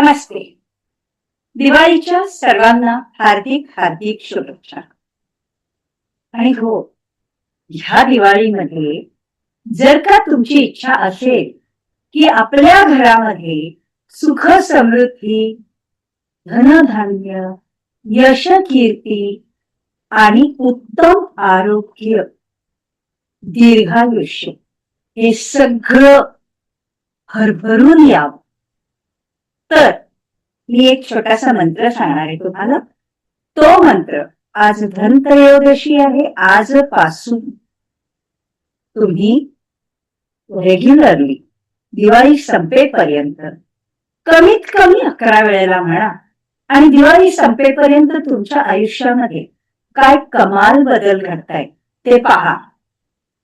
नमस्ते. दिवाळीच्या सर्वांना हार्दिक हार्दिक शुभेच्छा. आणि हो ह्या दिवाळीमध्ये जर का तुमची इच्छा असेल की आपल्या घरामध्ये सुख समृद्धी धनधान्य यश कीर्ती आणि उत्तम आरोग्य दीर्घायुष्य हे सगळं भरभरून यावं. तर मी एक छोटासा मंत्र सांगणार आहे तुम्हाला. तो मंत्र आज धनत्रयोदशी आहे आजपासून तुम्ही रेग्युलरली दिवाळी संपेपर्यंत कमीत कमी अकरा वेळेला म्हणा आणि दिवाळी संपेपर्यंत तुमच्या आयुष्यामध्ये काय कमाल बदल घडताय ते पहा.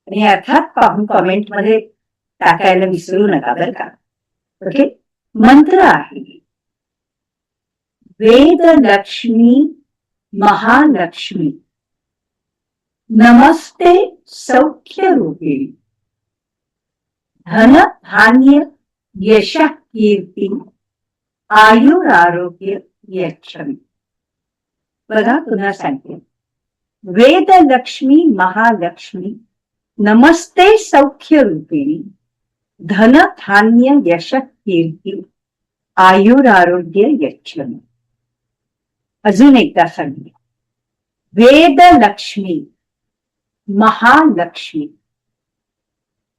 आणि अर्थात पाहून कॉमेंटमध्ये टाकायला विसरू नका बरं का. ओके मंत्र आहे. वेद लक्ष्मी महालक्ष्मी. नमस्ते सौख्य रूपिणी धन धान्य यश कीर्ती. आयुर आरोग्य यक्षमी बघा पुन्हा सांगते. वेद लक्ष्मी महालक्ष्मी. नमस्ते सौख्य रूपिणी धन धान्य यश कीर्ती आयुर आरोग्य अजून एकदा सांगते वेद लक्ष्मी महालक्ष्मी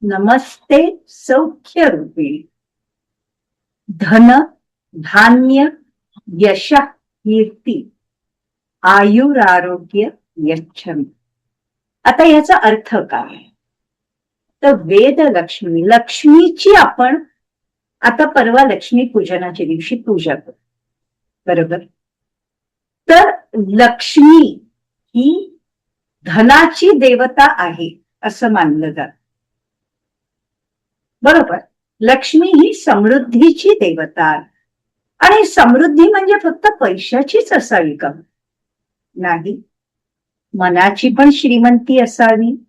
नमस्ते सौख्य रूपिणी धन धान्य यश कीर्ती आयुर आरोग्य यच्छमी आता याचा अर्थ काय? तर वेद लक्ष्मी लक्ष्मीची आपण आता परवा लक्ष्मी पूजनाच्या दिवशी पूजा करू. बरोबर? तर लक्ष्मी ही धनाची देवता आहे असं मानलं जात. बरोबर? लक्ष्मी ही समृद्धीची देवता आहे. आणि समृद्धी म्हणजे फक्त पैशाचीच असावी का? नाही. मनाची पण श्रीमंती असावी.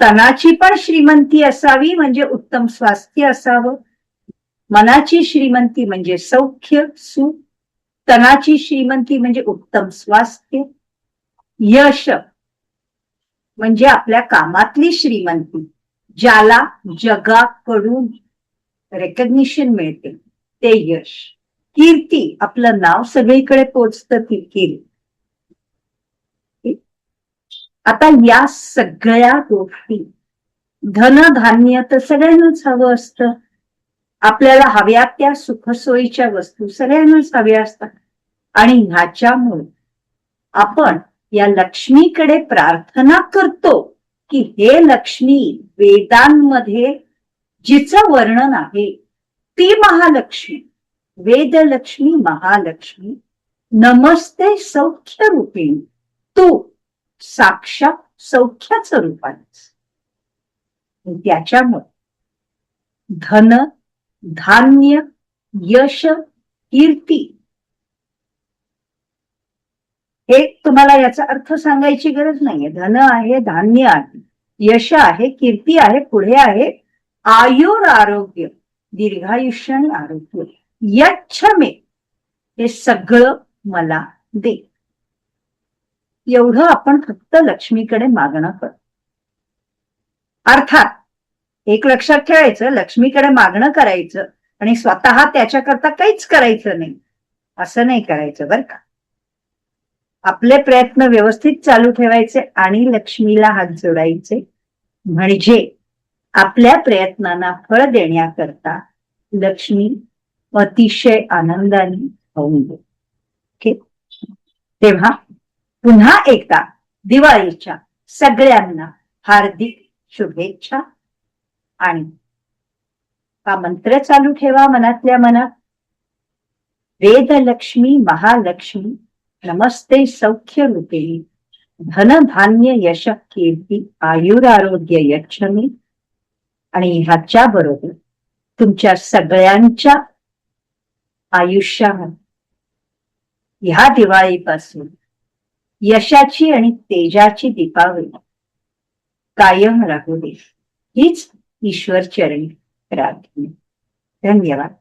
तनाची पण श्रीमंती असावी म्हणजे उत्तम स्वास्थ्य असावं. मनाची श्रीमंती म्हणजे सौख्य सुख. तनाची श्रीमंती म्हणजे उत्तम स्वास्थ्य. यश म्हणजे आपल्या कामातली श्रीमंती ज्याला जगाकडून रेकग्निशन मिळते. ते यश. कीर्ती आपलं नाव सगळीकडे पोचतं ती कीर्ती. आता या सगळ्या गोष्टी धनधान्य तर सगळ्यांनाच हवं असतं. आपल्याला हव्या त्या सुखसोयीच्या वस्तू सगळ्यांनाच हव्या असतात. आणि ह्याच्यामुळे आपण या लक्ष्मीकडे प्रार्थना करतो की हे लक्ष्मी वेदांमध्ये जिचं वर्णन आहे ती महालक्ष्मी वेदलक्ष्मी महालक्ष्मी नमस्ते सौख्य रूपिणी तू साक्षात सौख्याचं रूप त्याच्यामुळे धन धान्य यश कीर्ती हे तुम्हाला याचा अर्थ सांगायची गरज नाहीये. धन आहे धान्य आहे यश आहे कीर्ती आहे पुढे आहे आयुर आरोग्य दीर्घायुष्य आणि आरोग्य यच्छमे हे सगळं मला दे. एवढं आपण फक्त लक्ष्मीकडे मागणं करतो अर्थात एक लक्षात ठेवायचं लक्ष्मीकडे मागणं करायचं आणि स्वतः त्याच्याकरता काहीच करायचं नाही. असं नाही करायचं बरं का. आपले प्रयत्न व्यवस्थित चालू ठेवायचे आणि लक्ष्मीला हात जोडायचे. म्हणजे आपल्या प्रयत्नांना फळ देण्याकरता लक्ष्मी अतिशय आनंदाने होऊन दे ओके? तेव्हा पुन्हा एकदा दिवाळीच्या सगळ्यांना हार्दिक शुभेच्छा. आणि हा मंत्र चालू ठेवा मनातल्या मनात. वेदलक्ष्मी महालक्ष्मी नमस्ते सौख्य रूपिणी धन धान्य यश कीर्ती आयुरारोग्य यक्षमी आणि ह्याच्या बरोबर तुमच्या सगळ्यांच्या आयुष्यात ह्या दिवाळीपासून यशाची आणि तेजाची दीपावली. कायम राहू दे. हीच ईश्वर चरणी प्रार्थना. धन्यवाद.